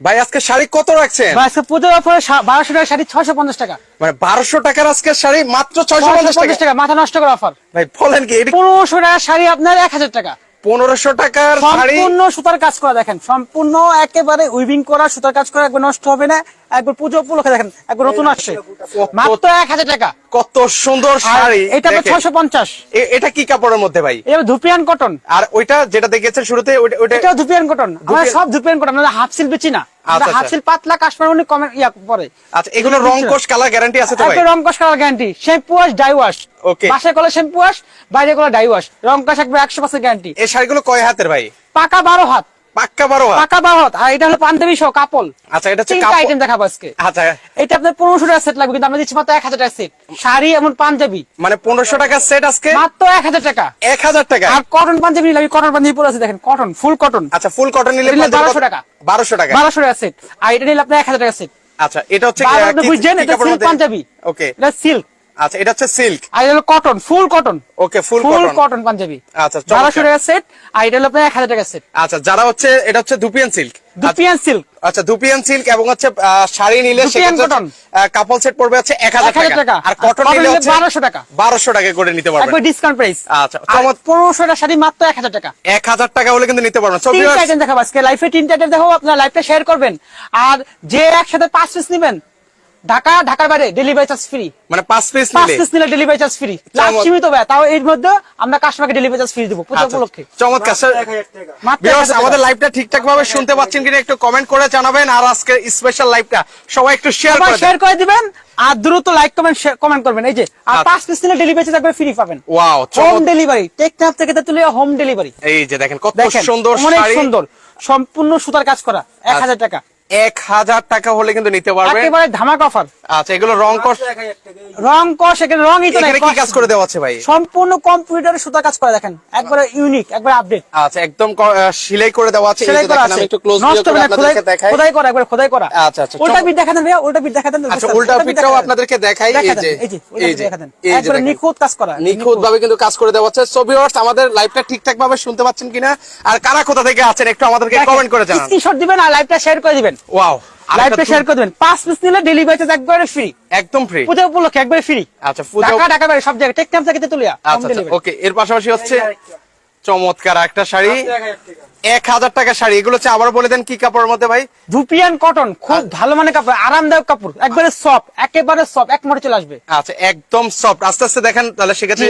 ভাই আজকে শাড়ি কত রাখছেন? আজকে পুজোর অফারে বারোশো টাকা শাড়ি ছয়শো পঞ্চাশ টাকা। মানে বারোশো টাকার আজকে শাড়ি মাত্র ছয়শো পঞ্চাশ টাকা। মাথা নষ্ট করে অফার। ভাই বলেন কি পনেরোশো টাকার শাড়ি আপনার এক হাজার টাকা। পনেরোশো টাকার সম্পূর্ণ সুতার কাজ করা দেখেন সম্পূর্ণ একেবারে উইভিং করা সুতার কাজ করা একবার নষ্ট হবে না। একবার পুজো উপলক্ষে দেখেন একবার নতুন আসছে। মাত্র এক হাজার টাকা। কত সুন্দর শাড়ি এটা। ছয়শো পঞ্চাশ। এটা কি কাপড়ের মধ্যে ভাই? এটা ধুপিয়ান কটন। আর ওইটা যেটা দেখেছেন শুরুতে ওইটা- ধুপিয়ান কটন। আমরা সব ধুপিয়ান কটন আমরা হাফ সিল বেচি না। আচ্ছা, আচ্ছা। পাতলা কাশ্মীর কমে ইয়া পরে। আচ্ছা এগুলো রং কোষ কালার গ্যারান্টি আছে তো ভাই? রং কষ করার guarantee shampoo wash dye wash. বাসায় শ্যাম্পু ওয়াশ বাইরে ডাই ওয়াশ রং কষ একবার একশো পার্সেন্ট গ্যারান্টি এই শাড়িগুলো কয় হাতের ভাই? পাকা বারো হাত। পাক্কা বারো হাত বারো আর এটা হলো পাঞ্জাবি সহ কাপল। আচ্ছা এটা হচ্ছে তিনটা আইটেম দেখাবো আজকে। আচ্ছা। এটা আপনার পনেরোশো টাকা সেট লাগবে কিন্তু আমরা দিচ্ছি মাত্র এক হাজার টাকা সেট শাড়ি এমন পাঞ্জাবি। মানে পনেরোশো টাকার সেট আজকে? মাত্র এক হাজার টাকা। এক হাজার টাকা? আর কটন পাঞ্জাবি নিলে আমি কটন পাঞ্জাবি পরে আছে দেখেন কটন ফুল কটন আচ্ছা ফুল কটন নিলে 1200 টাকা। বারোশো টাকা। বারোশো টাকা। সেট আর এটা নিলে আপনার এক হাজার টাকা সেট আচ্ছা এটা হচ্ছে বুঝছেন? এটা সিল্ক পাঞ্জাবি। ওকে এটা সিল্ক আচ্ছা এটা হচ্ছে সিল্ক আর এটা হলো cotton full cotton okay full full cotton cotton panjabi. আচ্ছা, চমৎকার। বারোশো টাকা সেট আর এটা হলো আপনার এক হাজার টাকা সেট আচ্ছা যারা হচ্ছে এটা হচ্ছে দুপিয়ান সিল্ক দুপিয়ান সিল্ক আচ্ছা দুপিয়ান সিল্ক এবং হচ্ছে শাড়ি নিলে cotton। কাপল সেট পড়বে হচ্ছে এক হাজার 1000 টাকা। আর কটন নিলে হচ্ছে 1200 টাকা। বারোশো টাকা করে নিতে পারবেন একবার ডিসকাউন্ট প্রাইস আচ্ছা, চমৎ- পনেরোশো টাকা শাড়ি মাত্র এক হাজার টাকা। এক হাজার টাকা হলে কিন্তু নিতে পারবেন So, তিনটা আইটেম দেখাবো আজকে। লাইফে তিনটা আইটেম দেখাবো আপনার লাইফটা শেয়ার করবেন। আর যে একসাথে পাঁচ পিস নেবেন ঢাকা ঢাকার বাইরে ডেলিভারি চার্জ ফ্রি মানে পাঁচ পিস পাঁচ পিস নিলে ডেলিভারি চার্জ ফ্রি লাস্ট সীমিত ব্যয় তাও এর মধ্যে আমরা কাস্টমারকে ডেলিভারি চার্জ ফ্রি দেবো পুজো আচ্ছা, উপলক্ষে। চমৎকার স্যার 1000 টাকা। আমাদের লাইভটা ঠিকঠাক ভাবে শুনতে পাচ্ছেন কিনা একটু কমেন্ট করে জানাবেন আর আজকের স্পেশাল লাইভটা সবাই একটু শেয়ার করে শেয়ার করে দিবেন আর দ্রুত লাইক কমেন্ট কমেন্ট করবেন। এই যে আর আচ্ছা। পাঁচ পিস নিলে ডেলিভারি চার্জ একবার ফ্রি পাবেন। ওয়াও হোম ডেলিভারি টেকনাফ থেকে তুলে হোম ডেলিভারি এই যে দেখেন কত সুন্দর অনেক শাড়ি। সুন্দর সম্পূর্ণ সুতার কাজ করা এক হাজার টাকা। এক হাজার টাকা হলে কিন্তু নিতে পারবে। একেবারে ধামাক অফার আচ্ছা এগুলো রং কস রং কষ এখানে রংই তো এখানে কি কাজ করে দেওয়া আছে ভাই? সম্পূর্ণ কম্পিউটারে সুতা কাজ করে দেখেন। একবারে ইউনিক একবার আপডেট আচ্ছা একদম সেলাই করে দেওয়া আছে। সেলাই করা দেখেন, আছে। আমি একটু ক্লোজ খোদাই আপনাদেরকে দেখাই। খোদাই করা একবার খোদাই করা। আচ্ছা, আচ্ছা, উল্টা চমৎকার। পিঠ দেখা দেন উল্টা পিঠ দেখা দেন আচ্ছা উল্টা পিঠটাও আপনাদেরকে দেখাই এই যে এই যে এই যে দেখা দেন একবারে নিখুঁত কাজ করা। নিখুঁত ভাবে কিন্তু কাজ করে দেওয়া হচ্ছে। সো ভিউয়ার্স আমাদের লাইভটা ঠিকঠাক ভাবে শুনতে পাচ্ছেন কিনা? আর কারা কোথা থেকে আছেন একটু আমাদেরকে কমেন্ট করে জানান। স্ক্রিনশট দিবেন আর লাইভটা শেয়ার করে দিবেন। ওয়াও লাইভটা শেয়ার করে দেবেন। পাঁচ পিস নিলে ডেলিভারি চার্জ একবারে ফ্রি একদম ফ্রি পূজা উপলক্ষে একবারে ফ্রি আচ্ছা পূজা ঢাকা ঢাকা বাইরে সব জায়গায়। টেকনাম থেকে তেতুলিয়া হোম আচ্ছা ওকে এর পাশাপাশি হচ্ছে চমৎকার একটা শাড়ি। এক হাজার টাকা শাড়ি। এগুলো হচ্ছে আবার বলে দেন কি কাপড়ের মধ্যে ভাই? ধুপিয়ান কটন খুব ভালো মানে কাপড় আরামদায়ক কাপড় একবারে সফট একেবারে সফট এক মোটে চলে আসবে। আচ্ছা একদম সফট আস্তে আস্তে দেখেন তাহলে সেক্ষেত্রে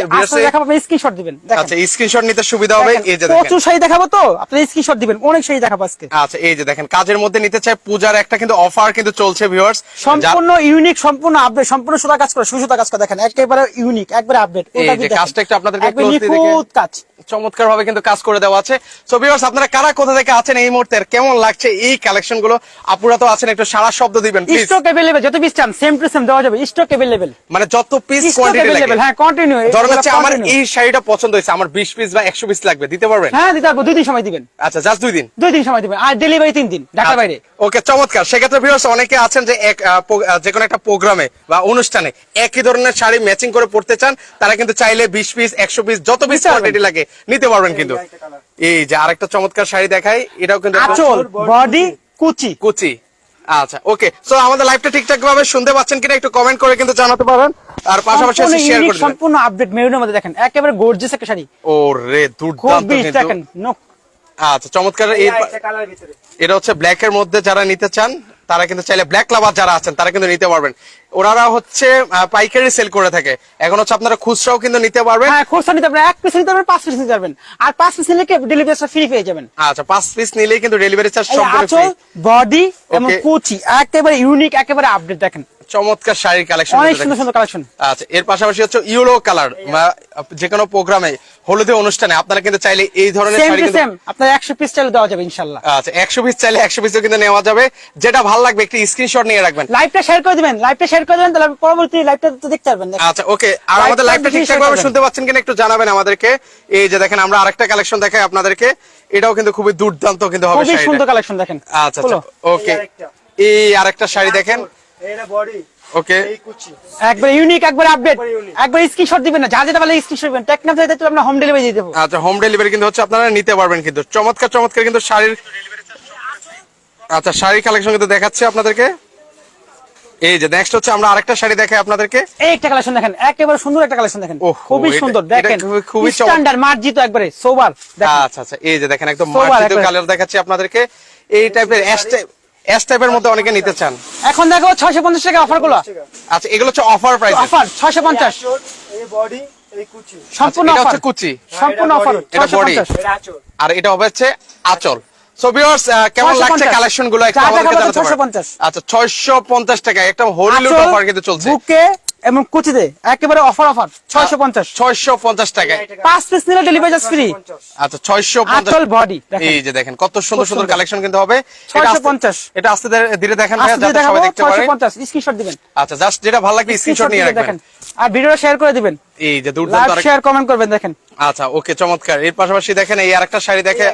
দেখাবো আপনি স্ক্রিনশট দিবেন আচ্ছা স্ক্রিনশট নিতে সুবিধা হবে এই যে দেখেন। প্রচুর শাড়ি দেখাবো তো আপনি স্ক্রিনশট দিবেন অনেক শাড়ি দেখাবো আজকে। আচ্ছা এই যে দেখেন কাজের মধ্যে নিতে চাই পূজার একটা কিন্তু অফার কিন্তু চলছে ভিউয়ার্স সম্পূর্ণ ইউনিক সম্পূর্ণ আপডেট সম্পূর্ণ সুতা কাজ করে সুতা কাজ করে দেখেন একেবারে ইউনিক একবারে আপডেট এই যে কাজটা একটু নিখুঁত কাজ। চমৎকার ভাবে কিন্তু কাজ করে দেওয়া আছে সো ভিউয়ার্স আপনারা কারা কোথা থেকে আছেন এই মুহূর্তে আর কেমন লাগছে এই কালেকশন গুলো আপুরা তো আছেন একটু সারা শব্দ দিবেন প্লিজ স্টক अवेलेबल যত পিস চান সেম টু সেম দেওয়া যাবে স্টক अवेलेबल মানে যত পিস স্টক কোয়ান্টিটি লাগে अवेलेबल হ্যাঁ কন্টিনিউ ধরেন হচ্ছে আমার এই শাড়িটা পছন্দ হয়েছে আমার 20 পিস বা 100 পিস লাগবে দিতে পারবেন হ্যাঁ দিতে পারবো দুই দিন সময় দিবেন আচ্ছা জাস্ট দুই দিন দুই দিন সময় দিবেন আর ডেলিভারি তিন দিন ঢাকার বাইরে ওকে চমৎকার সেক্ষেত্রে ভিউয়ার্স অনেকে আছেন যে এক আহ, পো- আহ, যে কোনো একটা প্রোগ্রামে বা অনুষ্ঠানে একই ধরনের শাড়ি ম্যাচিং করে পড়তে চান তারা কিন্তু চাইলে 20 পিস 100 পিস যত পিস নিতে পারবেন। কোয়ান্টিটি লাগে নিতে পারবেন কিন্তু। এই যে আরেকটা চমৎকার শাড়ি দেখাই এটাও কিন্তু আঁচল বডি কুচি। কুচি। আচ্ছা ওকে সো আমাদের লাইভটা ঠিকঠাক ভাবে শুনতে পাচ্ছেন কিনা একটু কমেন্ট করে কিন্তু জানাতে পারেন। আর পাশাপাশি শেয়ার করে দিবেন। সম্পূর্ণ আপডেট মেরুনের মধ্যে দেখেন একেবারে গর্জিয়াস একটা শাড়ি। ও রে খুব দুর্দান্ত দেখেন নো আচ্ছা চমৎকার। এই এটা হচ্ছে ব্ল্যাক এর মধ্যে যারা নিতে চান তারা কিন্তু চাইলে ব্ল্যাক লাভার যারা আছেন তারা কিন্তু নিতে পারবেন। ওনারা হচ্ছে পাইকারি সেল করে থাকে। এখন হচ্ছে আপনারা খুচরাও কিন্তু নিতে পারবেন। হ্যাঁ খুচরা নিতে পারবেন এক পিস নিতে পারবেন পাঁচ পিস নিতে পারবেন। আর পাঁচ পিস নিলে ডেলিভারি ফ্রি পেয়ে যাবেন? আচ্ছা পাঁচ পিস নিলেই কিন্তু ডেলিভারি চার্জ সম্পূর্ণ ফ্রি। বডি এবং. কুচি একেবারে ইউনিক একেবারে আপডেট দেখেন। চমৎকার শাড়ির কালেকশন অনেক সুন্দর সুন্দর কালেকশন আচ্ছা এর পাশাপাশি হচ্ছে ইউলো কালার যে কোনো প্রোগ্রামে হলুদে অনুষ্ঠানে আপনারা কিন্তু চাইলে এই ধরনের শাড়ি কিন্তু আপনার একশো পিস চাইলে দেওয়া যাবে ইনশাল্লাহ আচ্ছা একশো পিস চাইলে একশো পিসও কিন্তু নেওয়া যাবে। যেটা ভালো লাগবে একটি স্ক্রিনশট নিয়ে রাখবেন। লাইভটা শেয়ার করে দিবেন লাইভটা শেয়ার করে দিবেন তাহলে পরবর্তী লাইভটা তো দেখতে পারবেন আচ্ছা ওকে আর আমাদের লাইভটা ঠিকঠাক ভাবে শুনতে পাচ্ছেন কিনা একটু জানাবেন আমাদেরকে। এই যে দেখেন আমরা আরেকটা কালেকশন দেখাই আপনাদেরকে। এটাও কিন্তু খুবই দুর্দান্ত কিন্তু হবে খুবই সুন্দর কালেকশন দেখেন। আচ্ছা আচ্ছা ওকে। এই আরেকটা শাড়ি দেখেন। ওকে একবার ইউনিক একবার আপডেট একবার স্ক্রিনশট দিবেন না। যা যেটা বলে স্ক্রিনশট দিবেন। টেকনাফ তো আমরা হোম ডেলিভারি দিয়ে দেবো। আচ্ছা হোম ডেলিভারি কিন্তু হচ্ছে আপনারা নিতে পারবেন কিন্তু। চমৎকার চমৎকার কিন্তু শাড়ির আচ্ছা শাড়ি কালেকশন কিন্তু দেখাচ্ছি আপনাদেরকে। এই যে নেক্সট হচ্ছে আমরা আরেকটা শাড়ি দেখাই আপনাদেরকে। এই একটা কালেকশন দেখেন। একেবারে সুন্দর একটা কালেকশন দেখেন। ওহো, খুবই সুন্দর। দেখেন খুবই- খুবই স্ট্যান্ডার্ড মার্জিত একবারে সোবার আচ্ছা আচ্ছা এই যে দেখেন একদম মার্জিত কালার দেখাচ্ছি আপনাদেরকে। এই টাইপের অ্যাশ টাইপ অ্যাশ টাইপের মধ্যে অনেকে নিতে চান। এখন দেখো ছয়শো পঞ্চাশ টাকা অফারগুলো আচ্ছা এগুলো হচ্ছে অফার প্রাইস অফার ছয়শো পঞ্চাশ। আঁচল, এই বডি এই কুচি। সম্পূর্ণ এটা অফার হচ্ছে কুচি। সম্পূর্ণ অফার body, এটা ছয়শো body। পঞ্চাশ। এটা আঁচল। আর এটা হবে হচ্ছে আচল। সো ভিউয়ার্স কেমন লাগছে কালেকশনগুলো একটু আমাদেরকে জানাতে পারেন আচ্ছা 650 টাকা একটা হোলি লুট অফার কিন্তু চলছে। বুকে এবং কুচিতে একেবারে অফার অফার ছয়শো পঞ্চাশ। 650 টাকায়। পাঁচ পিস নিলে ডেলিভারি চার্জ ফ্রি আচ্ছা ছয়শো পঞ্চাশ। বডি এই যে দেখেন কত সুন্দর সুন্দর। কালেকশন কিন্তু হবে। ছয়শো পঞ্চাশ। 650 এটা আস্তে ধীরে- দেখেন ভাইয়া, আজকে সবাই দেখতে পারে। ছয়শো পঞ্চাশ। স্ক্রিনশট দিবেন। আচ্ছা জাস্ট যেটা ভালো লাগবে স্ক্রিনশট নিয়ে রাখবেন। আর ভিডিওটা শেয়ার করে দিবেন। এই যে দুর্দান্ত শেয়ার কমেন্ট করবেন দেখেন। আচ্ছা ওকে চমৎকার। এর পাশাপাশি দেখেন এই আরেকটা শাড়ি দেখে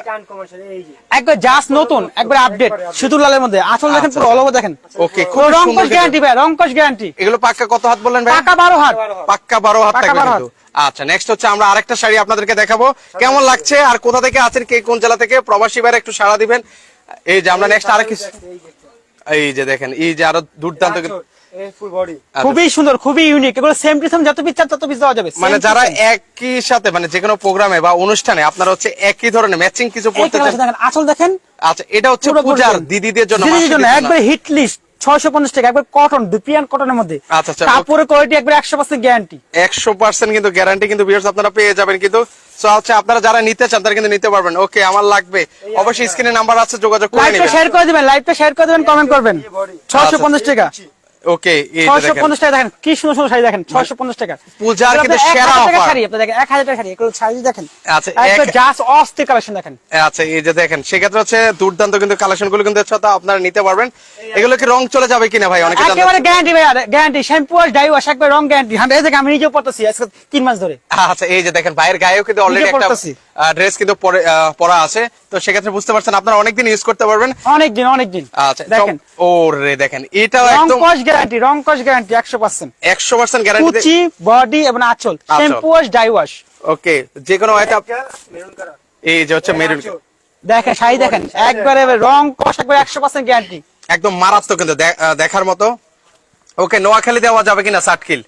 একবার জাস্ট নতুন একবার আপডেট সিঁদুর লালের মধ্যে। আঁচল দেখেন পুরো অল ওভার দেখেন। ওকে খুব সুন্দর রংকশ গ্যারান্টি ভাই রংকশ গ্যারান্টি এগুলো পাক্কা কত হাত বললেন ভাই? টাকা বারো হাত। পাক্কা বারো হাত থাকবে কিন্তু। আচ্ছা নেক্সট হচ্ছে আমরা আরেকটা শাড়ি আপনাদেরকে দেখাবো। কেমন লাগছে আর কোথা থেকে আছেন কে কোন জেলা থেকে? প্রবাসী ভাইরা একটু সাড়া দিবেন। এই যে আমরা নেক্সট আরেক কিছু- এই যে দেখেন এই যে আরও দুর্দান্ত আচ্ছা, খুবই সুন্দর খুবই ইউনিক এগুলো সেম টু সেম যত পিস চান তত পিস দেওয়া যাবে। মানে যারা একই সাথে মানে যে কোনো প্রোগ্রামে বা অনুষ্ঠানে আপনারা হচ্ছে একই ধরনের ম্যাচিং কিছু পড়তে চান দেখেন আঁচল দেখেন আচ্ছা এটা হচ্ছে পূজার দিদিদের জন্য দিদিদের জন্য একবার হিট লিস্ট ছয়শো পঞ্চাশ টাকা একবার কটন দুপিয়ান কটনের মধ্যে। আচ্ছা, আচ্ছা, কাপড়ের কোয়ালিটি একবার একশো পার্সেন্ট গ্যারান্টি একশো পার্সেন্ট কিন্তু গ্যারান্টি কিন্তু ভিউয়ার্স আপনারা পেয়ে যাবেন কিন্তু। সো হচ্ছে আপনারা যারা নিতে চান তারা কিন্তু নিতে পারবেন। ওকে আমার লাগবে। অবশ্যই স্ক্রিনে নাম্বার আছে যোগাযোগ করে লাইভটা শেয়ার করে দিবেন লাইভটা শেয়ার করে দিবেন কমেন্ট করবেন। এই body। ছয়শো পঞ্চাশ টাকা। ওকে ছয়শো পঞ্চাশ টাকা দেখেন কি সুন্দর সুন্দর শাড়ি দেখেন ছয়শো পঞ্চাশ টাকা। পূজার কিন্তু সেরা offer। শাড়ি আপনি দেখেন এক হাজার টাকা শাড়ি এগুলো শাড়ি দেখেন। আচ্ছা, জাস্ট অস্থির কালেকশন দেখেন। আচ্ছা এই যে দেখেন সেক্ষেত্রে হচ্ছে দুর্দান্ত কিন্তু কালেকশনগুলো কিন্তু হচ্ছে আপনারা নিতে পারবেন। এগুলো কি রং চলে যাবে কিনা ভাই? অনেকে একেবারে গ্যারান্টি ভাই গ্যারান্টি শ্যাম্পু আর ডাই ওয়াশ একবার রং গ্যারান্টি এই দেখে আমি নিজেও পড়তেছি আজকে তিন মাস ধরে। আচ্ছা এই যে দেখেন ভাইয়ের গায়েও কিন্তু অলরেডি একটা ড্রেস কিন্তু পরে পরা আছে। তো সেক্ষেত্রে বুঝতে পারছেন আপনারা অনেকদিন ইউজ করতে পারবেন। অনেকদিন অনেকদিন। আচ্ছা দেখেন। ও রে দেখেন এটাও একদম গ্যারান্টি রং কস গ্যারান্টি একশো পার্সেন্ট একশো পার্সেন্ট গ্যারান্টি কুচি বডি এবং আঁচল। Shampoo wash dye wash okay যে কোনো একটা মেরুন কালার এই যে হচ্ছে মেরুন দেখেন শাড়ি দেখেন একবারে রং কস একবার একশো পার্সেন্ট গ্যারান্টি একদম মারাত্মক কিন্তু দেখার মতো। ওকে নোয়াখালী দেওয়া যাবে কিনা ষাটকিল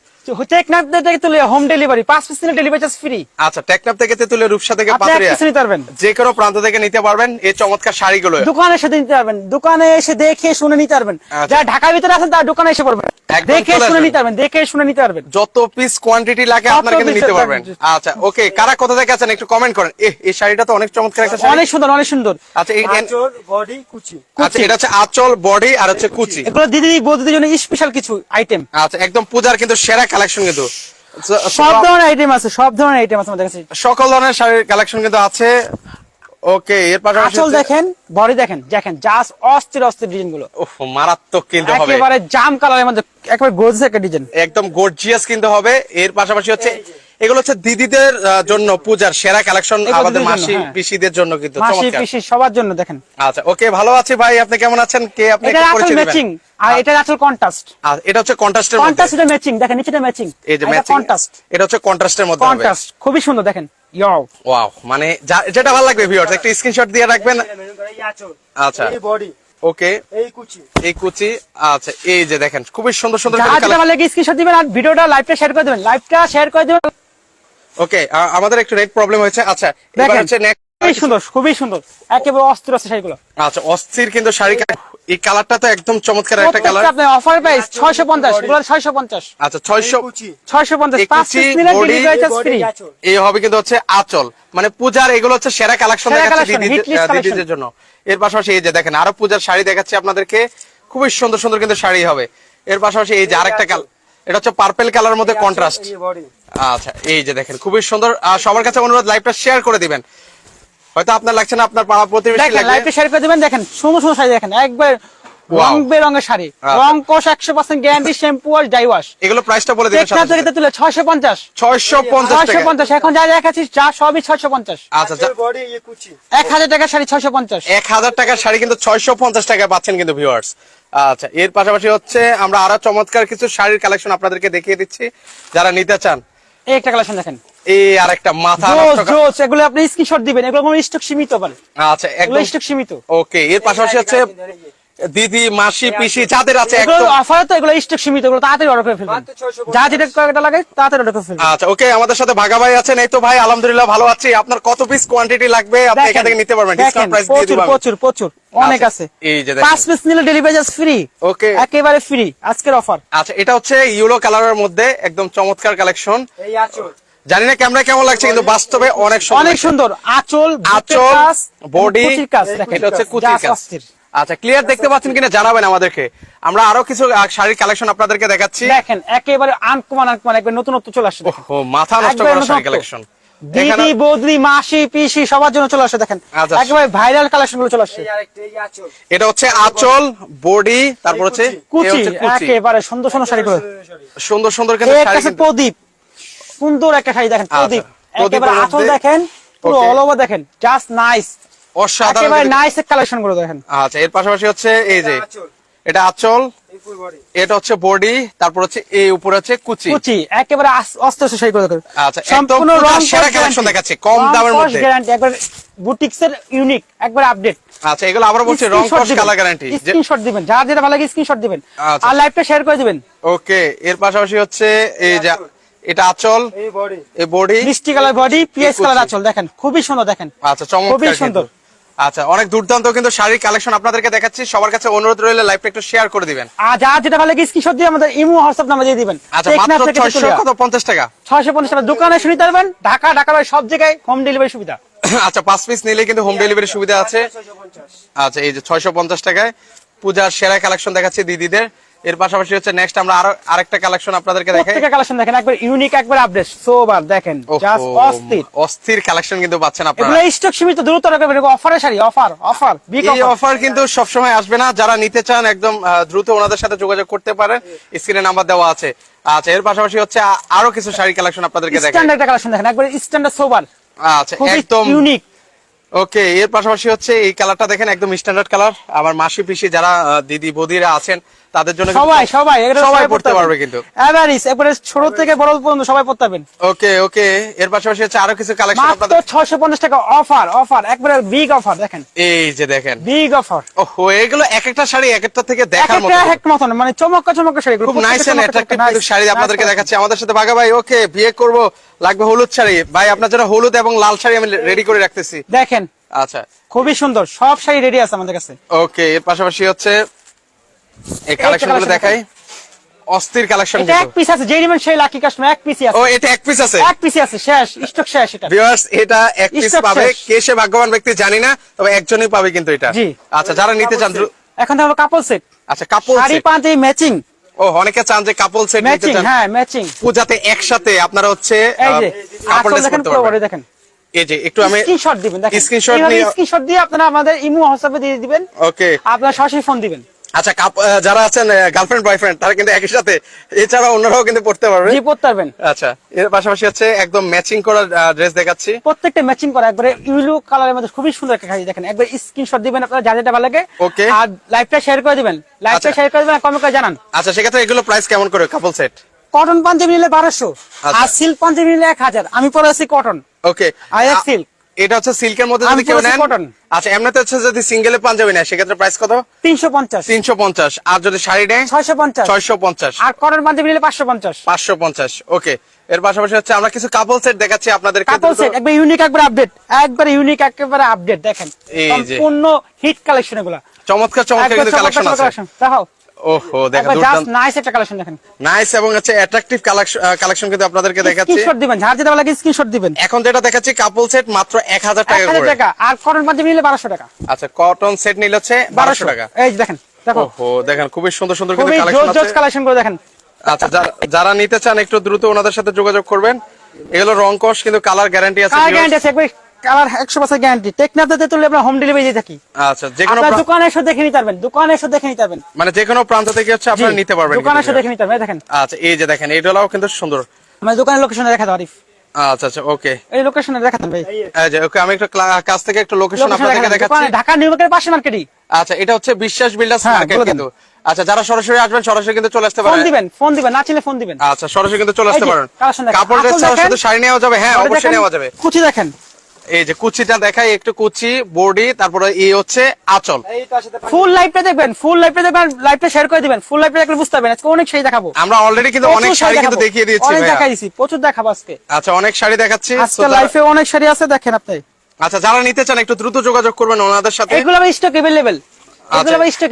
টেকনাফ থেকে তুলে হোম ডেলিভারি পাঁচ পিস নিলে ডেলিভারি চার্জ ফ্রি আচ্ছা টেকনাফ থেকে তুলে রূপসা থেকে পাতুরিয়া পিস নিতে পারবেন। যে কোনো প্রান্ত থেকে নিতে পারবেন এই চমৎকার শাড়িগুলো। দোকানে এসে নিতে পারবেন। দোকানে এসে দেখে শুনে নিতে পারবেন। যা যারা ঢাকার ভিতরে আছেন তারা দোকানে এসে পড়বেন। দেখে শুনে নিতে পারবেন দেখে শুনে নিতে পারবেন। যত পিস কোয়ান্টিটি লাগে আপনারা কিন্তু নিতে পারবেন। আচ্ছা ওকে কারা কোথা থেকে আছেন একটু কমেন্ট করেন। এই শাড়িটা তো অনেক চমৎকার একটা শাড়ি। অনেক সুন্দর অনেক সুন্দর। আচ্ছা এই এন- আঁচল বডি কুচি। আচ্ছা এটা হচ্ছে আঁচল বডি আর হচ্ছে কুচি। এগুলো দিদি বৌদিদের জন্য স্পেশাল কিছু আইটেম আচ্ছা একদম পূজার কিন্তু সেরা কালেকশন কিন্তু। সব সব- ধরনের আইটেম আছে সব ধরনের আইটেম আছে আমাদের কাছে। সকল ধরনের শাড়ির কালেকশন কিন্তু আছে। ওকে এর পাশাপাশি আসল দেখেন বডি দেখেন দেখেন জাস্ট অস্থির অস্থির ডিজাইনগুলো ওহ মারাত্মক কিন্তু হবে। একেবারে জাম কালারের মধ্যে একবার গর্জিয়াস একটা ডিজাইন একদম গর্জিয়াস কিন্তু হবে। এর পাশাপাশি হচ্ছে এগুলো হচ্ছে দিদিদের জন্য পূজার সেরা কালেকশন আমাদের মাসি হ্যাঁ। পিসিদের জন্য কিন্তু মাসি পিসি সবার জন্য দেখেন। আচ্ছা ওকে ভালো আছি ভাই আপনি কেমন আছেন? কে আপনি এটা আসল ম্যাচিং আর এটা আসল কন্ট্রাস্ট আর এটা হচ্ছে কন্ট্রাস্টের মধ্যে। কন্ট্রাস্ট এটা ম্যাচিং দেখেন নিচেটা ম্যাচিং এই যে ম্যাচিং কন্ট্রাস্ট এটা হচ্ছে কন্ট্রাস্টের মধ্যে হবে। কন্ট্রাস্ট খুবই সুন্দর দেখেন ইয়ো ওয়াও মানে যেটা ভালো লাগবে ভিউয়ার্স একটা স্ক্রিনশট দিয়ে রাখবেন। আচ্ছা। এই বডি ওকে এই কুচি। এই কুচি আচ্ছা এই যে দেখেন খুবই সুন্দর সুন্দর ভালো লাগে স্ক্রিনশট দিবেন আর ভিডিওটা লাইভটা শেয়ার করে দিবেন। লাইভটা শেয়ার করে দিবেন। ওকে আমাদের একটু নেট প্রবলেম হয়েছে। আচ্ছা এবার হচ্ছে খুবই সুন্দর খুবই সুন্দর। একেবারে অস্থির আছে শাড়িগুলো। আচ্ছা অস্থির কিন্তু শাড়ি এই কালারটা তো একদম চমৎকার একটা কালার আপনার অফার প্রাইস ছয়শো পঞ্চাশ এগুলো ছয়শো পঞ্চাশ। আচ্ছা ছয়শো এই কুচি। ছয়শো পঞ্চাশ এই পাঁচ পিস নিলে ডেলিভারি ফ্রি এই হবে কিন্তু হচ্ছে আচল। মানে পূজার এগুলো হচ্ছে সেরা কালেকশন দেখাচ্ছে। দিদিদের জন্য। এর পাশাপাশি এই যে দেখেন আরও পূজার শাড়ি দেখাচ্ছি আপনাদেরকে। খুবই সুন্দর সুন্দর কিন্তু শাড়ি হবে। এর পাশাপাশি এই যে আরেকটা কালার এটা হচ্ছে পার্পেল কালার মধ্যে কন্ট্রাস্ট আচ্ছা এই যে দেখেন খুবই সুন্দর। আর সবার কাছে অনুরোধ লাইভটা শেয়ার করে দিবেন। হয়তো আপনার লাগছে না আপনার পাড়া প্রতিবেশী লাগবে। লাইভটা শেয়ার করে দিবেন দেখেন সুন্দর সুন্দর সাইজ দেখেন একবার. রং বেরঙের শাড়ি। আচ্ছা। রং কোষ একশো percent guarantee shampoo wash dye wash এগুলো প্রাইসটা বলে দিবেন টেকনাফ থেকে তুলে ছয়শো পঞ্চাশ। ছয়শো পঞ্চাশ ছয়শো পঞ্চাশ এখন যা দেখাচ্ছি যা সবই ছয়শো পঞ্চাশ। আচ্ছা যা- আঁচল বডি এই কুচি। এক হাজার টাকার শাড়ি ছয়শো পঞ্চাশ। এক হাজার টাকার শাড়ি কিন্তু ছয়শো পঞ্চাশ টাকায় পাচ্ছেন কিন্তু ভিউয়ার্স আচ্ছা এর পাশাপাশি হচ্ছে আমরা আরও চমৎকার কিছু শাড়ির কালেকশন আপনাদেরকে দেখিয়ে দিচ্ছি। যারা নিতে চান। এই একটা কালেকশন দেখেন। এই আর একটা মাথা এগুলো আপনি স্ক্রিনশট দিবেন। এগুলো কোনো স্টক সীমিত পারে আচ্ছা এগুলো স্টক সীমিত। ওকে এর পাশাপাশি হচ্ছে দিদি মাসি পিসি যাদের আছে একদম অফারে তো এগুলো স্টক সীমিত এগুলো তাড়াতাড়ি অর্ডার করে ফেলবেন। মাত্র 650 যা যেটা লাগে তাড়াতাড়ি অর্ডার করে ফেলবেন। আচ্ছা ওকে আমাদের সাথে ভাগা ভাই আছেন। এই তো ভাই আলহামদুলিল্লাহ ভালো আছি। আপনার কত পিস কোয়ান্টিটি লাগবে? আপনি এখান থেকে নিতে পারবেন। ডিসকাউন্ট প্রাইস দিয়ে প্রচুর প্রচুর প্রচুর। অনেক আচ্ছা, আছে। এই যে দেখেন। পাঁচ পিস নিলে ডেলিভারি চার্জ ফ্রি Okay. একেবারে ফ্রি আজকের অফার আচ্ছা এটা হচ্ছে ইউলো কালারের মধ্যে একদম চমৎকার কালেকশন এই আচল। জানি না ক্যামেরা কেমন লাগছে কিন্তু বাস্তবে অনেক সুন্দর। অনেক সুন্দর। আঁচল আঁচল বডি এটা হচ্ছে কুচির কাজ। আচ্ছা ক্লিয়ার দেখতে পাচ্ছেন কিনা জানাবেন আমাদেরকে। আমরা আরও কিছু শাড়ির কালেকশন আপনাদেরকে দেখাচ্ছি। দেখেন একেবারে আনকমান আনকমান একবার নতুনত্ব চলে আসছে ও মাথা নষ্ট একবারে করা শাড়ি কালেকশন দিদি বদলি মাসি পিসি সবার জন্য চলে আসে দেখেন। আচ্ছা। একেবারে ভাইরাল কালেকশনগুলো চলে আসছে। এই আরেকটা এই আচল। এটা হচ্ছে আঁচল বডি তারপর হচ্ছে কুচি। একেবারে সুন্দর সুন্দর শাড়ি করে। সুন্দর সুন্দর কিন্তু প্রদীপ। সুন্দর একটা শাড়ি দেখেন আচ্ছা, প্রদীপ। একেবারে আঁচল দেখেন পুরো অল ওভার দেখেন। জাস্ট নাইস অসাধারণ একেবারে নাইস কালেকশনগুলো দেখেন। আচ্ছা এর পাশাপাশি হচ্ছে এই যে এটা আঁচল বডি এটা হচ্ছে বডি তারপর হচ্ছে এই উপরে হচ্ছে কুচি। কুচি একেবারে অস্ত অস্ত করে আচ্ছা, একদম পুরো সেরা collection দেখাচ্ছি, কম দামের মধ্যে। গ্যারান্টি একবার বুটিক্স ইউনিক একবার আপডেট আচ্ছা এগুলো আবার বলছি রং কস কালার গ্যারান্টি স্ক্রিনশট দিবেন যার যেটা ভালো লাগে স্ক্রিনশট দিবেন। আচ্ছা। আর লাইভটা শেয়ার করে দিবেন। ওকে এর পাশাপাশি হচ্ছে এই যে এটা আঁচল এই বডি এই মিষ্টি কালার বডি পিএস কালার আঁচল দেখেন খুবই সুন্দর দেখেন। আচ্ছা চমৎকার খুবই সুন্দর। আচ্ছা অনেক দুর্দান্ত কিন্তু শাড়ির কালেকশন আপনাদেরকে দেখাচ্ছি। সবার কাছে অনুরোধ রইলে লাইভটা একটু শেয়ার করে দিবেন। আর যার যেটা ভালো লাগে স্ক্রিনশট দিয়ে আমাদের ইমো হোয়াটসঅ্যাপ নাম্বার দিয়ে দিবেন। আচ্ছা মাত্র ছয়শো কত পঞ্চাশ টাকা। ছয়শো পঞ্চাশ টাকা। দোকানে শুনি পারবেন। ঢাকা ঢাকার সব জায়গায় হোম ডেলিভারি সুবিধা। আচ্ছা পাঁচ পিস নিলে কিন্তু হোম ডেলিভারি সুবিধা আছে। 650 আচ্ছা এই যে ছয়শো পঞ্চাশ টাকায় পূজার সেরা কালেকশন দেখাচ্ছি দিদিদের। এর পাশাপাশি হচ্ছে নেক্সট আমরা আরও আরেকটা কালেকশন আপনাদেরকে দেখাই। প্রত্যেকের কালেকশন দেখেন একবার ইউনিক একবার আপডেট সোবার দেখেন জাস্ট অস্থির। অস্থির কালেকশন কিন্তু পাচ্ছেন আপনারা। এগুলো স্টক সীমিত দ্রুত রাখবেন অফারের শাড়ি অফার অফার এই অফার অফার কিন্তু সবসময় আসবে না যারা নিতে চান একদম দ্রুত ওনাদের সাথে যোগাযোগ করতে পারেন স্ক্রিনে নাম্বার দেওয়া আছে। আচ্ছা এর পাশাপাশি হচ্ছে আরও কিছু শাড়ি কালেকশন আপনাদেরকে দেখাই। স্ট্যান্ডার্ড কালেকশন দেখেন একবার স্ট্যান্ডার্ড সোবার। আচ্ছা একদম ইউনিক ওকে এর পাশাপাশি হচ্ছে এই কালারটা দেখেন একদম স্ট্যান্ডার্ড কালার আমার মাসি পিসি যারা দিদি বদিরা আছেন তাদের জন্য সবাই সবাই সবাই পড়তে পারবে কিন্তু। এভারিস একবারে ছোট থেকে বড় পর্যন্ত সবাই পড়তে পারবেন। ওকে ওকে এর পাশাপাশি হচ্ছে আরও কিছু কালেকশন আপনাদের ছয়শো পঞ্চাশ টাকা অফার অফার একবারে বিগ অফার দেখেন। এই যে দেখেন। বিগ অফার ওহো এগুলো এক একটা শাড়ি এক একটা থেকে দেখার মতো একটা এক মতন মানে চমৎকার চমৎকার শাড়ি খুব নাইস এন্ড অ্যাট্রাকটিভ কিন্তু শাড়ি আপনাদেরকে দেখাচ্ছি। আমাদের সাথে ভাগা ভাই ওকে বিয়ে করব লাগবে হলুদ শাড়ি। ভাই আপনার জন্য হলুদ এবং লাল শাড়ি আমি রেডি করে রাখতেছি। দেখেন। আচ্ছা। খুবই সুন্দর সব শাড়ি রেডি আছে আমাদের কাছে। ওকে এর পাশাপাশি হচ্ছে এই কালেকশনগুলো collection দেখাই। অস্থির কালেকশন এটা এক পিস আছে যেই নেবেন সেই লাকি কাস্টমার এক পিসই ও এটা এক পিস আছে? এক পিসই আছে শেষ স্টক শেষ এটা। ভিউয়ার্স এটা এক পিস পাবে। কে সে ভাগ্যবান ব্যক্তি জানি না তবে একজনই পাবে কিন্তু এটা। জি। আচ্ছা যারা নিতে চান এখন কাপল সেট আচ্ছা কাপল শাড়ি সেট পাঁচ ম্যাচিং ও অনেকে চান যে কাপল সেট নিতে ম্যাচিং চান। হ্যাঁ ম্যাচিং পূজাতে একসাথে আপনারা হচ্ছে এই যে কাপড় আঁচল দেখেন পুরো দেখেন। এই যে একটু আমি স্ক্রিনশট দিবেন দেখেন। নিয়ে- স্ক্রিনশট দিয়ে আপনারা আমাদের ইমো হোয়াটসঅ্যাপে দিয়ে দিবেন। ওকে আপনারা সরাসরি ফোন দিবেন। আচ্ছা যারা আছেন গার্লফ্রেন্ড বয়ফ্রেন্ড তারা কিন্তু একই সাথে। এছাড়া অন্যরাও কিন্তু পড়তে পারবে। জি পড়তে পারবেন। আচ্ছা এর পাশাপাশি হচ্ছে একদম ম্যাচিং করা ড্রেস দেখাচ্ছি। প্রত্যেকটা ম্যাচিং করা একবারে ইউলু কালারের মধ্যে খুবই সুন্দর একটা শাড়ি দেখেন। একবার স্ক্রিনশট দিবেন আপনারা যা যেটা ভালো লাগে। Okay. আর লাইভটা শেয়ার করে দিবেন। লাইভটা আচ্ছা। শেয়ার করে দিবেন কমে করে জানান। আচ্ছা সেক্ষেত্রে এগুলো প্রাইস কেমন করে কাপল সেট কটন পাঞ্জাবি নিলে বারোশো আচ্ছা। আর সিল্ক পাঞ্জাবি নিলে এক হাজার। আমি পরে আছি কটন ওকে আর এক silk। এটা হচ্ছে সিল্কের মধ্যে যদি কেউ নেন আচ্ছা এমনিতে হচ্ছে যদি সিঙ্গেলে পাঞ্জাবি নেয় সেক্ষেত্রে প্রাইস কত? তিনশো পঞ্চাশ। তিনশো পঞ্চাশ। আর যদি শাড়ি নেয়? ছয়শো পঞ্চাশ। ছয়শো পঞ্চাশ। আর কটন পাঞ্জাবি নিলে পাঁচশো পঞ্চাশ। পাঁচশো পঞ্চাশ। ওকে এর পাশাপাশি হচ্ছে আমরা কিছু কাপল সেট দেখাচ্ছি আপনাদের কাপল সেট একবার ইউনিক একবার আপডেট একবার ইউনিক একেবারে আপডেট দেখেন। এই যে। সম্পূর্ণ হিট কালেকশন এগুলা। চমৎকার চমৎকার কালেকশন আছে। দেখাও। ওহো দেখেন দুর্দান্ত। নাইস একটা কালেকশন দেখেন। নাইস এবং হচ্ছে অ্যাট্রাকটিভ কালেকশন কিন্তু আপনাদেরকে দেখাচ্ছি। স্ক্রিনশট দিবেন যার যেটা লাগে স্ক্রিনশট দিবেন। এখন যেটা দেখাচ্ছি কাপল সেট মাত্র এক হাজার এক টাকা করে। টাকা আর কটন পাঞ্জাবি নিলে বারোশো টাকা। আচ্ছা কটন সেট নিলে হচ্ছে টাকা। এই দেখেন দেখো। ওহো দেখেন খুবই সুন্দর সুন্দর কিন্তু কালেকশন জোস জোস কালেকশন করে দেখেন। আচ্ছা যারা- নিতে চান একটু দ্রুত ওনাদের সাথে যোগাযোগ করবেন। এগুলো রং কস কিন্তু কালার গ্যারান্টি আছে কালার গ্যারান্টি আছে একবার কালার একশো পার্সেন্ট গ্যারান্টি টেকনাফতে তুললে আমরা হোম ডেলিভারি দিয়ে থাকি। আচ্ছা যে কোনো আপনার দোকানে এসে দেখে নিতে পারবেন দোকানে এসে দেখে নিতে পারবেন। মানে যে কোনো প্রান্ত থেকে হচ্ছে আপনারা নিতে পারবেন দোকানে এসে দেখে নিতে পারবেন দেখেন। আচ্ছা এই যে দেখেন কিন্তু সুন্দর। দোকানের লোকেশনে আরিফ আচ্ছা আচ্ছা ওকে। এই লোকেশনে দেখাতেন ভাই ওকে আমি একটু কাছ থেকে একটু লোকেশন আপনাদেরকে দেখাচ্ছি। ঢাকা নিউ মার্কেটের পাশে মার্কেটই আচ্ছা এটা হচ্ছে বিশ্বাস বিল্ডার্স হ্যাঁ, মার্কেট কিন্তু। আচ্ছা যারা সরাসরি আসবেন সরাসরি কিন্তু চলে আসতে ফোন দিবেন ফোন দিবেন না চিনলে ফোন দিবেন। আচ্ছা সরাসরি কিন্তু চলে আসতে পারেন। কাপড় ড্রেস ছাড়া শুধু শাড়ি নেওয়া যাবে হ্যাঁ অবশ্যই নেওয়া যাবে। কুচি দেখেন। এই যে কুচিটা দেখাই একটু কুচি বডি তারপরে এই হচ্ছে আচল। ফুল লাইভটা দেখবেন ফুল লাইভটা দেখবেন লাইভটা শেয়ার করে দিবেন। ফুল লাইভটা দেখলে বুঝতে পারবেন আজকে অনেক শাড়ি দেখাবো। আমরা অলরেডি কিন্তু অনেক শাড়ি কিন্তু দেখিয়ে দিয়েছি অনেক ভাইয়া। দেখাই দিছি প্রচুর দেখাবো আজকে। আচ্ছা অনেক শাড়ি দেখাচ্ছি আজকে লাইফে অনেক শাড়ি আছে দেখেন আপনি। আচ্ছা যারা নিতে চান একটু দ্রুত যোগাযোগ করবেন ওনাদের সাথে। এগুলো আবার স্টক এগুলো আচ্ছা। স্টক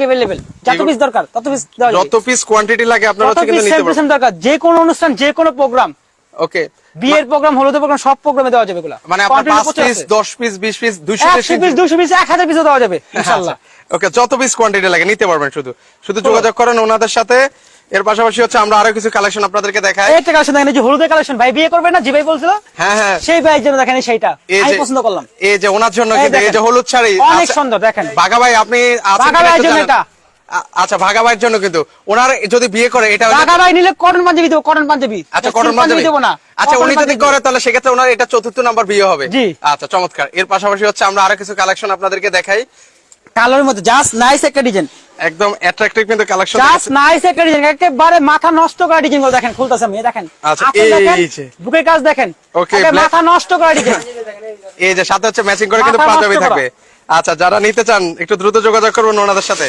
যত পিস দরকার তত পিস যত পিস কোয়ান্টিটি লাগে আপনারা হচ্ছে কিন্তু নিতে পারবেন। দরকার। যে কোনো অনুষ্ঠান যে কোনো প্রোগ্রাম ওকে বিয়ের প্রোগ্রাম হলুদের প্রোগ্রাম সব প্রোগ্রামে দেওয়া যাবে এগুলো। মানে আপনার পাঁচ পিস দশ পিস বিশ পিস দুইশো একশো পিস দুশো পিস এক হাজার পিসও দেওয়া যাবে ইনশাল্লাহ। ওকে যত পিস কোয়ান্টিটি লাগে নিতে পারবেন শুধু। শুধু যোগাযোগ করেন ওনাদের সাথে। এর পাশাপাশি হচ্ছে আমরা আরও কিছু কালেকশন আপনাদেরকে দেখাই। একটা কালেকশন দেখেন এই যে হলুদের কালেকশন ভাই বিয়ে করবে না? জি ভাই বলছিল? হ্যাঁ হ্যাঁ। সেই ভাইয়ের জন্য দেখেন সেইটা আমি পছন্দ করলাম। এই যে ওনার জন্য এই দেখেন। যে হলুদ শাড়ি। অনেক আচ্ছা, সুন্দর দেখেন। বাঘা ভাই আপনি আছেন কিনা ভাইয়ের জন্য এটা। আচ্ছা ভাগা ভাইয়ের জন্য কিন্তু। ওনার যদি বিয়ে করে এটা টাকা ভাই নিলে কটন পাঞ্জাবি দেবো কটন পাঞ্জাবি। আচ্ছা কটন পাঞ্জাবি দেবো না আচ্ছা উনি যদি করে তাহলে সেক্ষেত্রে ওনার এটা চতুর্থ নাম্বার বিয়ে হবে। জি। আচ্ছা চমৎকার। এর পাশাপাশি হচ্ছে আমরা আরও কিছু কালেকশন আপনাদেরকে দেখাই। কালোর মধ্যে জাস্ট নাইস একটা ডিজাইন একদম অ্যাট্রাকটিভ কিন্তু কালেকশন জাস্ট নাইস একটা ডিজাইন একেবারে মাথা নষ্ট করা ডিজাইনগুলো দেখেন খুলতেছে আমি দেখেন। আচ্ছা, এই যে। বুকের কাজ দেখেন ওকে মাথা নষ্ট করা ডিজাইন এই যে সাথে হচ্ছে ম্যাচিং করে কিন্তু পাঞ্জাবি। থাকবে। আচ্ছা যারা নিতে চান একটু দ্রুত যোগাযোগ করুন ওনাদের সাথে।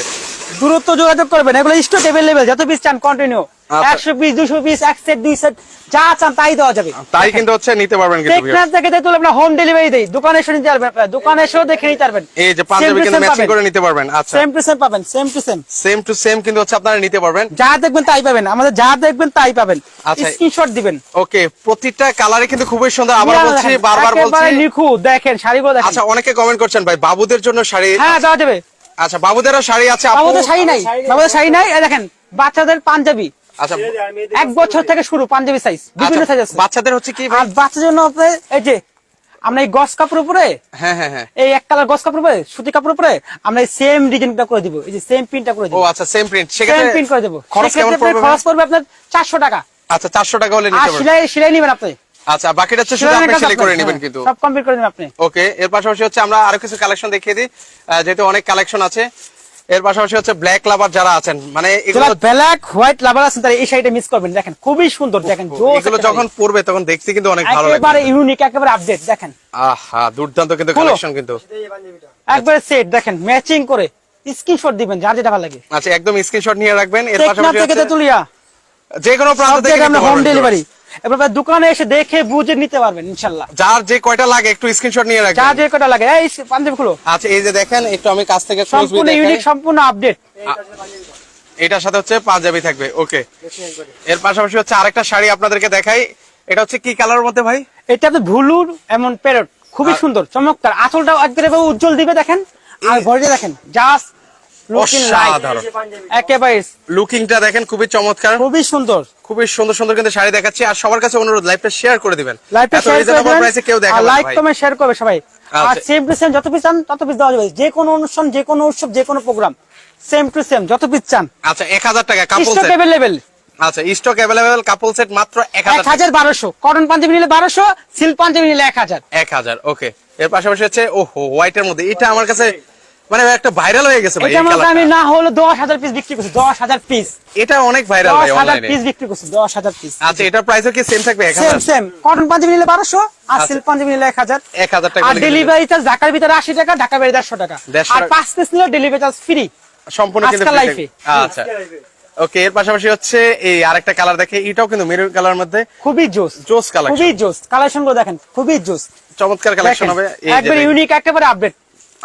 দূরত্ব যোগাযোগ করবেন। এগুলো স্টক লেভেল যত পিস চান কন্টিনিউ আচ্ছা। একশো পিস দুশো পিস এক সেট দুই সেট যা চান তাই দেওয়া যাবে। তাই কিন্তু হচ্ছে নিতে পারবেন। টেকনাফ থেকে তেতুল আমরা হোম ডেলিভারি দেই। দোকানে এসে নিতে পারবেন আপনারা। দোকানে এসেও দেখে নিতে পারবেন। এই যে পাঞ্জাবি কিন্তু ম্যাচিং করে নিতে পারবেন আচ্ছা। সেম টু সেম পাবেন same to same same to same কিন্তু হচ্ছে আপনারা নিতে পারবেন। যা দেখবেন তাই পাবেন আমাদের যা দেখবেন তাই পাবেন। আচ্ছা। স্ক্রিনশট দিবেন। ওকে প্রতিটা কালারে কিন্তু খুবই সুন্দর। আবার বলছি দেখেন, বারবার বলছি। দেখেন শাড়িগুলো দেখেন। আচ্ছা অনেকে কমেন্ট করছেন ভাই বাবুদের জন্য শাড়ি হ্যাঁ দেওয়া যাবে। আচ্ছা বাবুদেরও শাড়ি আছে বাবুদের শাড়ি নাই বাবুদের শাড়ি নাই। এই দেখেন বাচ্চাদের পাঞ্জাবি। আচ্ছা এক বছর থেকে শুরু পাঞ্জাবি সাইজ বিভিন্ন আচ্ছা, সাইজ আছে। বাচ্চাদের হচ্ছে কি আর বাচ্চার জন্য এই যে আমরা এই গস কাপড় উপরে হ্যাঁ হ্যাঁ হ্যাঁ। এই এক কালার গস কাপড় উপরে সুতি কাপড় উপরে আমরা এই সেম ডিজাইনটা করে দিব এই যে সেম প্রিন্টটা করে ও আচ্ছা সেম প্রিন্ট সেম প্রিন্ট করে দেবো। খরচ কেমন পড়বে খরচ পড়বে আপনার চারশো টাকা। আচ্ছা চারশো টাকা হলে আর নিতে পারবেন। সিলাই সিলাই নেবেন আপনি। আচ্ছা বাকিটা হচ্ছে শুধু আপনি সেলাই করে নেবেন হ্যাঁ, কিন্তু। সব কমপ্লিট করে নেবেন আপনি। ওকে এর পাশাপাশি হচ্ছে আমরা আরও কিছু কালেকশন দেখিয়ে দিই। যেহেতু অনেক কালেকশন আছে এর পাশাপাশি হচ্ছে ব্ল্যাক লাভার যারা আছেন মানে এগুলো ব্ল্যাক হোয়াইট লাভার আছেন তারা এই শাড়িটা মিস করবেন। দেখেন খুবই সুন্দর দেখেন এগুলো যখন। পরবে তখন দেখতে কিন্তু অনেক ভালো লাগবে। একেবারে ইউনিক একেবারে আপডেট দেখেন। আহা দুর্দান্ত কিন্তু। কালেকশন কিন্তু। একবারে সেট দেখেন ম্যাচিং করে স্ক্রিনশট দিবেন যার যেটা ভালো লাগে। আচ্ছা একদম স্ক্রিনশট নিয়ে রাখবেন। এর পাশাপাশি যে কোনো প্রান্ত থেকে আমরা হোম ডেলিভারি এবার দোকানে এসে দেখে বুঝে নিতে পারবেন ইনশাল্লাহ যার যে কয়টা লাগে একটু স্ক্রিনশট নিয়ে রাখবেন। যে কটা লাগে এই পাঞ্জাবি খুলো। আচ্ছা এই যে দেখেন একটু আমি কাছ থেকে সম্পূর্ণ ইউনিক সম্পূর্ণ আপডেট এটার সাথে হচ্ছে পাঞ্জাবি থাকবে ওকে এর পাশাপাশি হচ্ছে আরেকটা শাড়ি আপনাদেরকে দেখাই। এটা হচ্ছে কি কালারের মধ্যে ভাই? এটা আপনার ভুলুর এমন প্যারট খুবই সুন্দর চমৎকার। আঁচলটাও একবারে উজ্জ্বল দিবে দেখেন। আর বডিটা দেখেন জাস্ট লুকিংটা দেখেন খুবই চমৎকার। খুবই সুন্দর। খুবই সুন্দর সুন্দর কিন্তু শাড়ি দেখাচ্ছি। আর সবার কাছে অনুরোধ লাইভটা শেয়ার করে দিবেন। লাইভটা এত শেয়ার করে রিজনেবল দেবেন প্রাইসে কেউ আর লাইক কমেন্ট শেয়ার করবে সবাই। আর আচ্ছা। সেম টু সেম যত পিস চান তত পিস দেওয়া যাবে। যে কোনো অনুষ্ঠান যে কোনো উৎসব যে কোনো প্রোগ্রাম সেম টু সেম যত পিস চান। আচ্ছা এক হাজার টাকা কাপল সেট আচ্ছা স্টক কাপল সেট মাত্র কটন পাঞ্জাবি নিলে বারোশো সিল্ক পাঞ্জাবি নিলে ওকে এর পাশাপাশি হচ্ছে হোয়াইটের মধ্যে। এটা আমার কাছে মানে একটা ভাইরাল হয়ে গেছে ভাই এটা আমি না হলে দশ হাজার পিস বিক্রি করছি দশ হাজার পিস এটা অনেক ভাইরাল ভাই অনলাইনে পিস বিক্রি করছি দশ হাজার পিস আচ্ছা এটার প্রাইসও কি সেম থাকবে এক সেম সেম কটন পাঞ্জাবি নিলে বারোশো আর আচ্ছা। সিল্ক পাঞ্জাবি নিলে এক হাজার। এক হাজার টাকা আর ডেলিভারি চার্জ ঢাকার ভিতরে আশি টাকা ঢাকা বাইরে টাকা। আর পাঁচ পিস নিলে ডেলিভারি চার্জ ফ্রি সম্পূর্ণ কিন্তু। আচ্ছা। ওকে এর পাশাপাশি হচ্ছে এই আরেকটা কালার দেখে এটাও কিন্তু মেরুন কালার মধ্যে। খুবই জোস জোস কালেকশন খুবই জোস কালেকশনগুলো দেখেন খুবই জোস চমৎকার কালেকশন হবে। একবার ইউনিক একেবারে আপডেট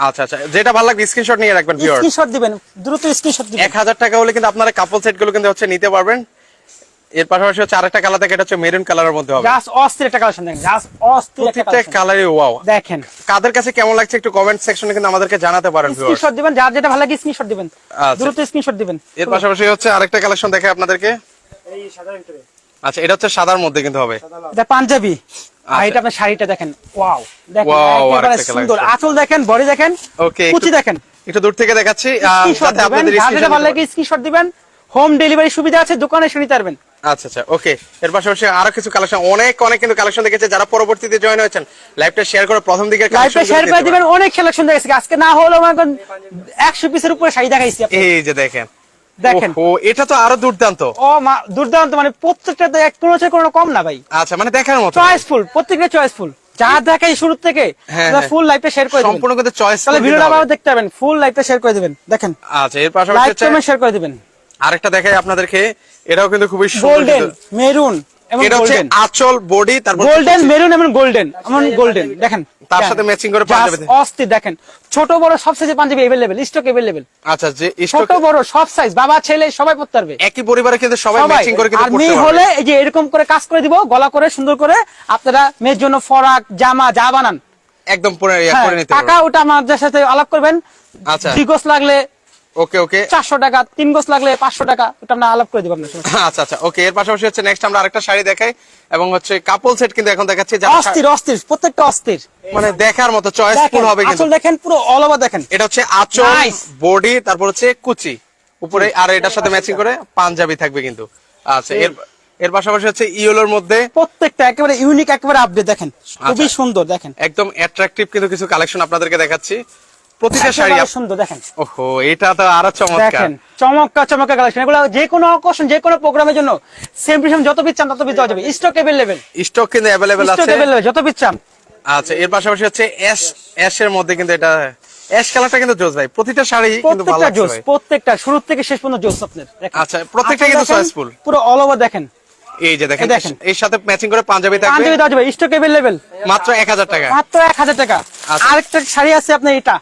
আচ্ছা আচ্ছা। যেটা ভালো লাগবে স্ক্রিনশট নিয়ে রাখবেন স্ক্রিনশট দিবেন দ্রুত স্ক্রিনশট দিবেন। এক হাজার টাকা হলে কিন্তু আপনারা কাপল সেটগুলো কিন্তু হচ্ছে নিতে পারবেন। এর পাশাপাশি হচ্ছে আরেকটা কালার থাকে এটা হচ্ছে মেরুন কালারের মধ্যে হবে। জাস্ট অস্থির একটা কালেকশন দেখেন জাস্ট অস্থির প্রত্যেকটা কালেকশন ওয়াও দেখেন। কাদের কাছে কেমন লাগছে একটু কমেন্ট সেকশনে কিন্তু আমাদেরকে জানাতে পারেন স্ক্রিনশট দিবেন যার যেটা ভালো লাগে স্ক্রিনশট দিবেন। আচ্ছা। দ্রুত স্ক্রিনশট দিবেন। এর পাশাপাশি হচ্ছে আরেকটা কালেকশন দেখে আপনাদেরকে। এই সাদা ভিতরে আচ্ছা এটা হচ্ছে সাদার মধ্যে কিন্তু হবে। এটা পাঞ্জাবি। আর আচ্ছা। এটা আপনার শাড়িটা দেখেন ওয়াও। দেখেন একেবারে সুন্দর। আঁচল দেখেন বডি দেখেন ওকে কুচি দেখেন। একটু দূর থেকে দেখাচ্ছি স্ক্রিনশট যাতে আপনাদের যেটা ভালো লাগে স্ক্রিনশট দিবেন। হোম ডেলিভারি সুবিধা আছে দোকানে এসে নিতে পারবেন। আচ্ছা আচ্ছা ওকে এর পাশাপাশি আরও কিছু কালেকশন অনেক অনেক কিন্তু কালেকশন দেখেছে। যারা পরবর্তীতে জয়েন হয়েছেন লাইভটা শেয়ার করে প্রথম দিকের লাইভটা শেয়ার করে দিবেন অনেক কালেকশন দেখেছি। আজকে না মনে করেন একশো পিসের উপরে শাড়ি দেখাইছি। এই যে দেখেন দেখেন। ও এটা তো আরও দুর্দান্ত। ও মা দুর্দান্ত মানে প্রত্যেকটা এক কোনো চেয়ে কোনো কম না ভাই। আচ্ছা মানে দেখার মতো। চয়েসফুল প্রত্যেকটা চয়েসফুল যা দেখাই শুরু থেকে হ্যাঁ, হ্যাঁ। ফুল লাইফে শেয়ার করে দিবেন। সম্পূর্ণ কিন্তু চয়েস তাহলে ভিডিওটা আবার দেখতে পাবেন ফুল লাইফে শেয়ার করে দিবেন। দেখেন আচ্ছা এর পাশাপাশি কমেন্ট শেয়ার করে দিবেন। আরেকটা দেখাই আপনাদেরকে এটাও কিন্তু খুবই সুন্দর গোল্ডেন মেরুন এবং এটা হচ্ছে গোল্ডেন আঁচল বডি তারপর গোল্ডেন মেরুন এবং গোল্ডেন এমন গোল্ডেন দেখেন তার সাথে matching করে Just পাঞ্জাবি দেন। অস্থির দেখেন ছোট বড় সব সাইজে পাঞ্জাবি अवेलेबल স্টক अवेलेबल আচ্ছা যে ছোট stock- বড় সব সাইজ বাবা ছেলে সবাই পড়তে পারবে একই পরিবারে কিন্তু সবাই সবাই ম্যাচিং করে কিন্তু আর পড়তে মেয়ে পারবে। হলে এই যে এরকম করে কাজ করে দিব গলা করে সুন্দর করে আপনারা মেয়ের জন্য ফরাক জামা যা বানান একদম পরে ইয়া হ্যাঁ, করে নিতে টাকা পারবে ওটা আমাদের সাথে আলাপ করবেন আচ্ছা দুই গোছ লাগলে ওকে ওকে চারশো টাকা তিন গোছ লাগলে পাঁচশো টাকা ওটা আমরা আলাপ করে দিব আপনার সাথে। আচ্ছা আচ্ছা ওকে এর পাশাপাশি হচ্ছে নেক্সট আমরা আরেকটা শাড়ি দেখাই এবং হচ্ছে কাপল সেট কিন্তু এখন দেখাচ্ছি অস্থির অস্থির প্রত্যেকটা অস্থির। মানে দেখার মতো চয়েসফুল হবে কিন্তু। আঁচল দেখেন পুরো অল ওভার দেখেন। এটা হচ্ছে আঁচল. বডি তারপর হচ্ছে কুচি। উপরে আর এটার সাথে ম্যাচিং করে পাঞ্জাবি থাকবে কিন্তু। আচ্ছা এর এর পাশাপাশি হচ্ছে ইয়েলোর মধ্যে প্রত্যেকটা একেবারে ইউনিক একেবারে আপডেট দেখেন। খুবই আচ্ছা। সুন্দর দেখেন। একদম অ্যাট্রাকটিভ কিন্তু কিছু কালেকশন আপনাদেরকে দেখাচ্ছি। প্রতিটা শাড়ি একেবারে আপ- সুন্দর দেখেন ওহো এটা তো আরো চমৎকার দেখেন চমৎকার চমৎকার কালেকশন এগুলো যে কোনো অকশন যে কোনো প্রোগ্রামের জন্য সেম টু সেম যত পিস চান তত পিস দেওয়া যাবে স্টক अवेलेबल স্টক কিন্তু অ্যাভেলেবেল স্টক আছে अवेलेबल যত পিস চান আচ্ছা এর পাশাপাশি হচ্ছে অ্যাশ অ্যাশের মধ্যে কিন্তু এটা অ্যাশ কালারটা কিন্তু জোস ভাই প্রতিটা শাড়ি কিন্তু ভালো প্রত্যেকটা লাগছে জোস ভাই। প্রত্যেকটা শুরু থেকে শেষ পর্যন্ত জোস আপনার দেখেন। আচ্ছা, প্রত্যেকটা আঁচল কিন্তু দেখেন, choiceful। পুরো অল ওভার দেখেন এই যে দেখেন এই দেখেন। এর সাথে ম্যাচিং করে পাঞ্জাবি থাকবে পাঞ্জাবি দেওয়া যাবে স্টক अवेलेबल মাত্র এক হাজার টাকা মাত্র এক হাজার টাকা আচ্ছা। আরেকটা শাড়ি আছে আপনার এটা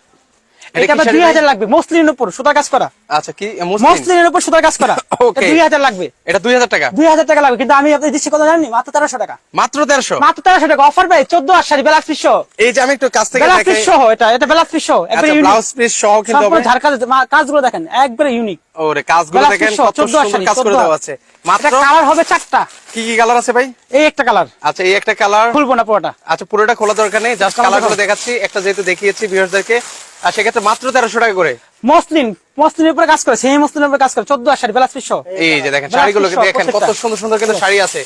এটা এটা কি শাড়ি দুই ভাই? হাজার লাগবে মসলিনের উপর সুতা কাজ করা আচ্ছা কি মসলিনের উপর সুতার কাজ করা। লাগবে। এটা দুই হাজার টাকা? দুই হাজার টাকা লাগবে কিন্তু আমি আপনি দিচ্ছি কত জানেন? মাত্র টাকা। মাত্র মাত্র টাকা। অফার আর শাড়ি পিস সহ। এই যে আমি একটু কাছ থেকে দেখাই পিস সহ এটা এটা পিস সহ। একবার আচ্ছা ব্লাউজ পিস সহ কিন্তু সম্পূর্ণ ঝাড়কাজ কাজগুলো দেখেন একবারে ইউনিক ওরে কাজগুলো দেখেন কত সুন্দর কাজ করে দেওয়া আছে। মাত্র কালার হবে চারটা। কি কি কালার আছে ভাই? এই একটা কালার আচ্ছা এই একটা কালার খুলবো না পুরোটা। আচ্ছা পুরোটা খোলা দরকার নেই জাস্ট দেখাচ্ছি। একটা যেহেতু দেখিয়েছি ভিউয়ারদেরকে আর সেক্ষেত্রে মাত্র তেরোশো টাকা করে। মসলিন মসলিনের উপরে কাজ করে সেই মসলিনের উপরে কাজ করে চোদ্দ শাড়ি বেলাস পিস সহ এই যে দেখেন শাড়িগুলো দেখেন কত সুন্দর সুন্দর কিন্তু শাড়ি আছে।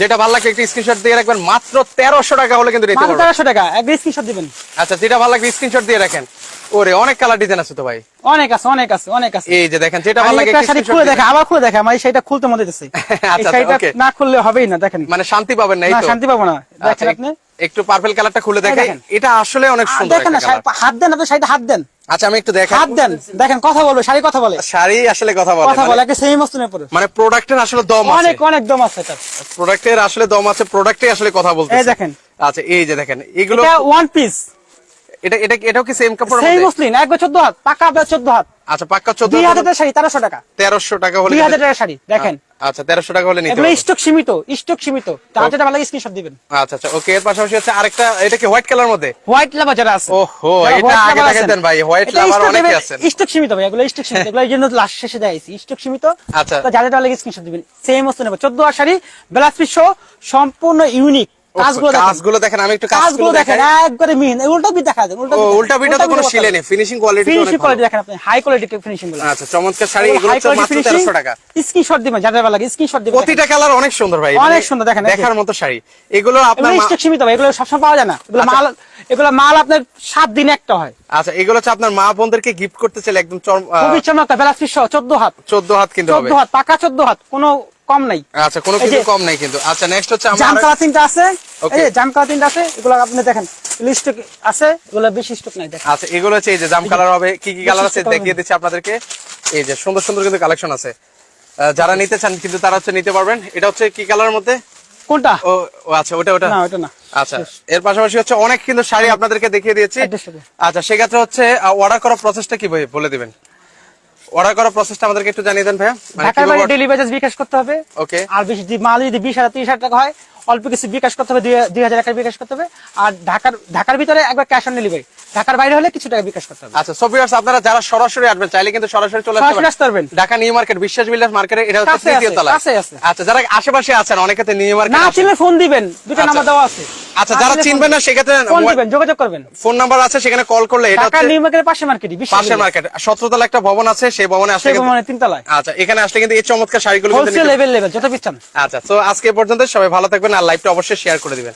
যেটা ভালো লাগবে একটু স্ক্রিনশট দিয়ে রাখবেন মাত্র তেরোশো টাকা হলে কিন্তু নিতে পারবেন। তেরোশো টাকা একবার স্ক্রিনশট দিবেন। আচ্ছা যেটা ভালো লাগবে স্ক্রিনশট দিয়ে রাখেন। ওরে অনেক কালার ডিজাইন আছে তো ভাই। অনেক আছে অনেক আছে অনেক আছে। এই যে দেখেন যেটা ভালো লাগে শাড়ি খুলে দেখে আবার খুলে দেখে আমার শাড়িটা খুলতে মনে দিতেছে এই আচ্ছা, না খুললে হবেই না দেখেন। মানে শান্তি পাবেন না এই তো। শান্তি পাবো না। দেখেন আচ্ছা, আপনি একটু পার্পল কালারটা খুলে দেখেন। এটা আসলে অনেক সুন্দর দেখেন না। হাত দেন আপনি শাড়িটা হাত দেন। আচ্ছা আমি একটু দেখাই হাত দেন দেখেন কথা বলবে শাড়ি কথা বলে। শাড়ি আসলে কথা বলে কথা মানে- বলে একটা সেই মস্তুনের উপরে। মানে প্রোডাক্টের আসলে দম আছে। অনেক অনেক দম আছে এটা প্রোডাক্টের আসলে দম আছে প্রোডাক্টে আসলে কথা বলতে এই দেখেন। আচ্ছা এই যে দেখেন এগুলো এটা ওয়ান পিস এটা এটা এটাও কি সেম কাপড় সেই মুসলিম একবার চোদ্দ হাত পাকা আপনার চোদ্দ হাত। আচ্ছা পাক্কা চোদ্দ দুই হাজার টাকা শাড়ি তেরোশো টাকা। তেরোশো টাকা হলে দুই হাজার কিন্তু- টাকা শাড়ি দেখেন। আচ্ছা তেরোশো টাকা হলে নিতে স্টক সীমিত স্টক সীমিত। তার যেটা ভালো লাগে স্ক্রিনশট দিবেন। আচ্ছা আচ্ছা ওকে এর পাশাপাশি হচ্ছে আরেকটা এটা কি হোয়াইট কালার মধ্যে? হোয়াইট লাভা যারা আছে। ওহো, এটা আগে দেখাতেন ভাই, হোয়াইট stock অনেকে level- আছেন। সীমিত ভাই এগুলো স্টক সীমিত। এগুলো জন্য লাস্ট শেষে স্টক সীমিত। আচ্ছা। তো যাদের ভালো লাগে স্ক্রিনশট দিবেন। সেম বস্তু নেব। 14 আর শাড়ি ব্লাউজ পিস সম্পূর্ণ ইউনিক কাজগুলো কাজগুলো দেখেন আমি একটু কাজগুলো দেখেন একবারে মিহিন উল্টা বি দেখা উল্টা উল্টা বিটা তো কোনো শিলে নেই ফিনিশিং কোয়ালিটি ফিনিশিং কোয়ালিটি দেখেন আপনি হাই কোয়ালিটি ফিনিশিংগুলো আচ্ছা চমৎকার শাড়ি এগুলো হচ্ছে মাত্র তেরোশো টাকা। স্ক্রিনশট দিবেন যাদের ভালো লাগে স্ক্রিনশট দিবেন। প্রতিটা কালার অনেক সুন্দর ভাই অনেক মানে সুন্দর, দেখেন, দেখার মতো শাড়ি। এগুলো আপনার স্টক সীমিত ভাই এগুলো সবসময় পাওয়া যায় না। এগুলো আচ্ছা। মাল এগুলো মাল আপনার সাত দিনে একটা হয়। আচ্ছা এগুলো হচ্ছে আপনার মা বোনদেরকে গিফট করতে চাইলে একদম খুবই চমৎকার ব্লাউজ 14 হাত। চোদ্দ হাত কিন্তু হবে। 14 হাত পাকা 14 হাত কোনো কম নাই। আচ্ছা কোনো কিছু কম নাই কিন্তু। আচ্ছা নেক্সট হচ্ছে আমরা জাম আরেক- কালার তিনটা আছে। এই যে জাম তিনটা আছে এগুলো আপনি দেখেন স্টক আছে এগুলো বেশি স্টক নাই দেখেন। আচ্ছা এগুলো হচ্ছে এই যে জাম কালার হবে কি কি কালার আছে দেখিয়ে দিচ্ছি আপনাদেরকে। এই যে সুন্দর সুন্দর কিন্তু কালেকশন আছে। যারা নিতে চান কিন্তু তারা হচ্ছে নিতে পারবেন। এটা হচ্ছে কি কালারের মধ্যে? কোনটা? ও আচ্ছা ওটা ওটা। না ওটা না। আচ্ছা এর পাশাপাশি হচ্ছে অনেক কিন্তু শাড়ি আপনাদেরকে দেখিয়ে দিয়েছি। আচ্ছা সেক্ষেত্রে হচ্ছে অর্ডার করার প্রসেসটা কি বলে দিবেন? অর্ডার করার প্রসেসটা আমাদেরকে একটু জানিয়ে দেন ভাইয়া। মানে ঢাকার বাড়ি বাইরে ডেলিভারি চার্জ বিকাশ করতে হবে। ওকে আর বেশি মাল যদি বিশ হাজার তিরিশ হাজার টাকা হয় অল্প কিছু বিকাশ করতে হবে দুই- হাজার টাকা বিকাশ করতে হবে। আর ঢাকার ঢাকার ভিতরে একবার ক্যাশ অন ডেলিভারি ঢাকার বাইরে হলে কিছু টাকা বিকাশ করতে হবে। আচ্ছা সো ভিউয়ার্স আপনারা যারা সরাসরি আসবেন চাইলে কিন্তু সরাসরি চলে আসতে পারবেন। Dhaka new market Biswas builders মার্কেটে এটা হচ্ছে তৃতীয় তলা কাছে আছে। আচ্ছা যারা আশেপাশে আছেন অনেকে তো নিউ মার্কেট না চিনলে ফোন দিবেন দুটো আচ্ছা। নাম্বার দেওয়া আছে। আচ্ছা যারা চিনবেন না সেক্ষেত্রে ফোন দিবেন যোগাযোগ করবেন। ফোন নাম্বার আছে সেখানে কল করলে এটা ঢাকা নিউ মার্কেটের পাশে মার্কেটই পাশের মার্কেট। সতেরোতলা একটা ভবন আছে সেই ভবনে আসলে সেই কিন্তু- মানে তিনতলায়। আচ্ছা এখানে আসলে কিন্তু এই চমৎকার শাড়িগুলো কিন্তু হোলসেল লেভেল লেভেল যত পিচ্ছান আচ্ছা তো আজকে পর্যন্ত সবাই ভালো থাকবেন। আর লাইভটা অবশ্যই শেয়ার করে দিবেন।